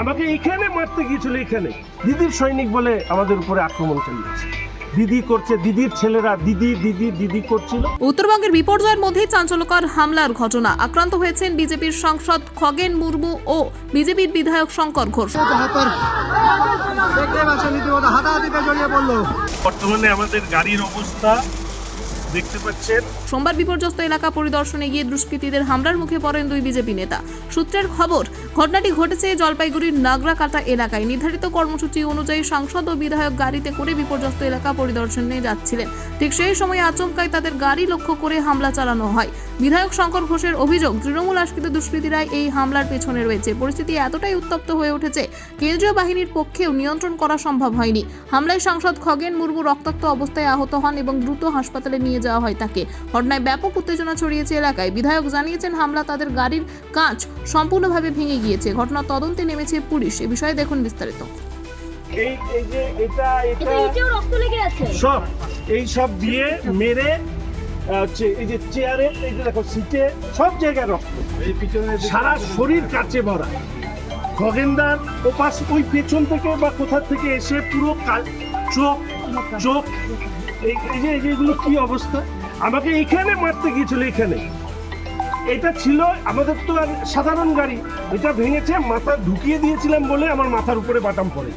আমাকে এখানে মারতে গিয়েছিল এখানে। দিদির সৈনিক বলে আমাদের উপরে আক্রমণ চালিয়েছে। দিদি করছে দিদির ছেলেরা দিদি দিদি দিদি করছিল। উত্তরবঙ্গের বিপর্যয়ের মধ্যেই চাঞ্চল্যকর হামলার ঘটনা। আক্রান্ত হয়েছেন বিজেপির সাংসদ খগেন মুর্মু ও বিজেপির বিধায়ক শঙ্কর ঘোষ। বর্তমানে আমাদের গাড়ির অবস্থা দেখতে পাচ্ছেন। সোমবার বিপর্যস্ত এলাকা পরিদর্শনে গিয়ে দুষ্কৃতীদের হামলার মুখে পড়েন দুই বিজেপি নেতা। সূত্রের খবর, ঘটনাটি ঘটেছে জলপাইগুড়ির নাগরা নাগরাকাটা এলাকায়। নির্ধারিত কর্মসূচি অনুযায়ী সাংসদ ও বিধায়ক গাড়িতে করে বিপর্যস্ত এলাকা পরিদর্শনে যাচ্ছিলেন। ঠিক সেই সময় আচমকায় তাদের গাড়ি লক্ষ্য করে হামলা চালানো হয়। বিধায়ক শঙ্কর ঘোষের অভিযোগ, তৃণমূল আশ্রিত দুষ্কৃতীরা এই হামলার পেছনে রয়েছে। পরিস্থিতি এতটাই উত্তপ্ত হয়ে উঠেছে, কেন্দ্রীয় বাহিনীর পক্ষেও নিয়ন্ত্রণ করা সম্ভব হয়নি। হামলায় সাংসদ খগেন মুর্মু রক্তাক্ত অবস্থায় আহত হন এবং দ্রুত হাসপাতালে নিয়ে যাওয়া হয় তাকে। ঘটনায় ব্যাপক উত্তেজনা ছড়িয়েছে এলাকায়। বিধায়ক জানিয়েছেন হামলা তাদের গাড়ির কাঁচ সম্পূর্ণভাবে ভেঙে গিয়েছে। ঘটনা তদন্তে নেমেছে পুলিশ। এ বিষয়ে দেখুন বিস্তারিত। এই এই যে এটা এটা রক্ত লেগে আছে। সব এই সব দিয়ে মেরে হচ্ছে এই যে চেয়ারে এই যে দেখো সিটে সব জায়গায় রক্ত। এই পিছনে সারা শরীর কাচে ভরা। খগেনদার ও পাশ ওই পেছন থেকে বা কোথা থেকে এসে পুরো কাল চোখ চোখ এই যে এই যে এগুলো কি অবস্থা? আমাকে এখানে মারতে গিয়েছিল এখানে। এটা ছিল আমাদের তো আর সাধারণ গাড়ি। এটা ভেঙেছে মাথা ঢুকিয়ে দিয়েছিলাম বলে আমার মাথার উপরে বাটাম পড়ে।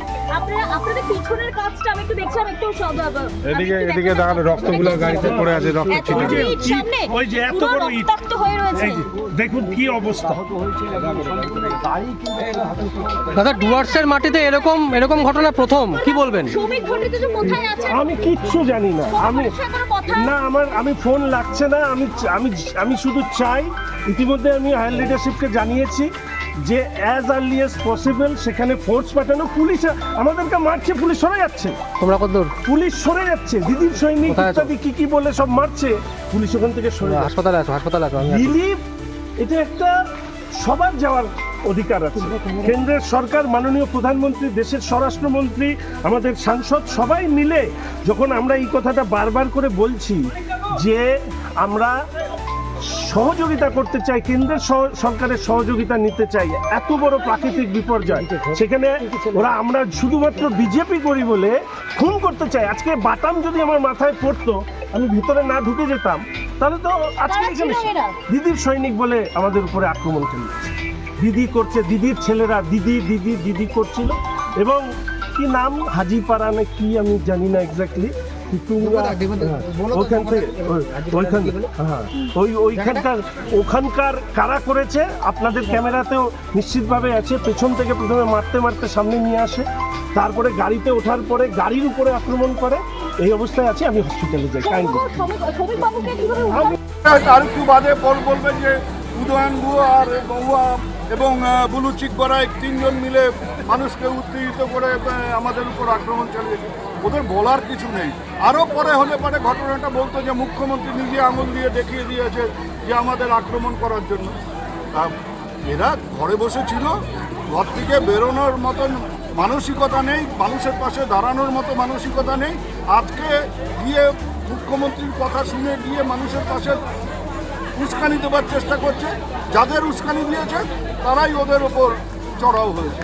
আপনাদের পিছনের কাজটা আমি একটু দেখছিলাম একটু এদিকে এদিকে দাঁড়ানো রক্তগুলো গাড়িতে পড়ে আছে রক্ত ছিটে ওই যে এত বড় ইট। হয়ে রয়েছে। দেখুন কি অবস্থা। দাদা ডুয়ার্সের মাটিতে এরকম এরকম ঘটনা প্রথম কি বলবেন? শ্রমিক ঘটিত যে কোথায় আছেন আমি কিচ্ছু জানি না। আমি না আমার আমি ফোন লাগছে না আমি আমি আমি শুধু চাই ইতিমধ্যে আমি হায়ার লিডারশিপকে জানিয়েছি যে অ্যাজ আর্লি এস পসিবল সেখানে ফোর্স পাঠানো পুলিশ আমাদেরকে মারছে পুলিশ সরে যাচ্ছে। তোমরা কত দূর? পুলিশ সরে যাচ্ছে দিদির সৈনিক? ইত্যাদি কি কি বলে সব মারছে পুলিশ ওখান থেকে সরে হাসপাতালে আছো হাসপাতালে আছো রিলিফ এটা একটা সবার যাওয়ার অধিকার আছে? কেন্দ্রের সরকার মাননীয় প্রধানমন্ত্রী দেশের স্বরাষ্ট্রমন্ত্রী আমাদের সাংসদ সবাই মিলে যখন আমরা এই কথাটা বারবার করে বলছি যে আমরা সহযোগিতা করতে চাই কেন্দ্রের সরকারের সহযোগিতা নিতে চাই এত বড় প্রাকৃতিক বিপর্যয়। সেখানে ওরা আমরা শুধুমাত্র বিজেপি করি বলে খুন করতে চাই। আজকে বাটাম যদি আমার মাথায় পড়তো আমি ভিতরে না ঢুকে যেতাম তাহলে তো আজকে এখানে দিদির সৈনিক বলে আমাদের উপরে আক্রমণ চালিয়েছে দিদি করছে দিদির ছেলেরা দিদি দিদি দিদি করছিল। এবং কি নাম? হাজিপাড়া না কি? আমি জানি না এক্স্যাক্টলি ওখান থেকে ওই- ওইখান হ্যাঁ। ওই ওইখানকার ওখানকার কারা করেছে? আপনাদের ক্যামেরাতেও নিশ্চিতভাবে আছে। পেছন থেকে প্রথমে মারতে মারতে সামনে নিয়ে আসে। তারপরে গাড়িতে ওঠার পরে গাড়ির উপরে আক্রমণ করে। এই অবস্থায় আছে আমি হসপিটালে যাই কাইন্ডলি আর একটু বাদে পর বলবেন যে উদয়ন গুহ আর বহুয়া এবং বুলু চিকবরাই তিনজন মিলে মানুষকে উত্তেজিত করে আমাদের উপর আক্রমণ চালিয়েছে ওদের বলার কিছু নেই। আরও পরে হলে পরে ঘটনাটা বলতো যে, মুখ্যমন্ত্রী নিজে আঙুল দিয়ে দেখিয়ে দিয়েছে যে, আমাদের আক্রমণ করার জন্য। এরা ঘরে বসে ছিল, ঘর থেকে বেরোনোর মতন মানসিকতা নেই, মানুষের পাশে দাঁড়ানোর মতো মানসিকতা নেই। আজকে গিয়ে মুখ্যমন্ত্রীর কথা শুনে গিয়ে মানুষের পাশে উস্কানি দেবার চেষ্টা করছে। যাদের উস্কানি দিয়েছে তারাই ওদের ওপর চড়াও হয়েছে।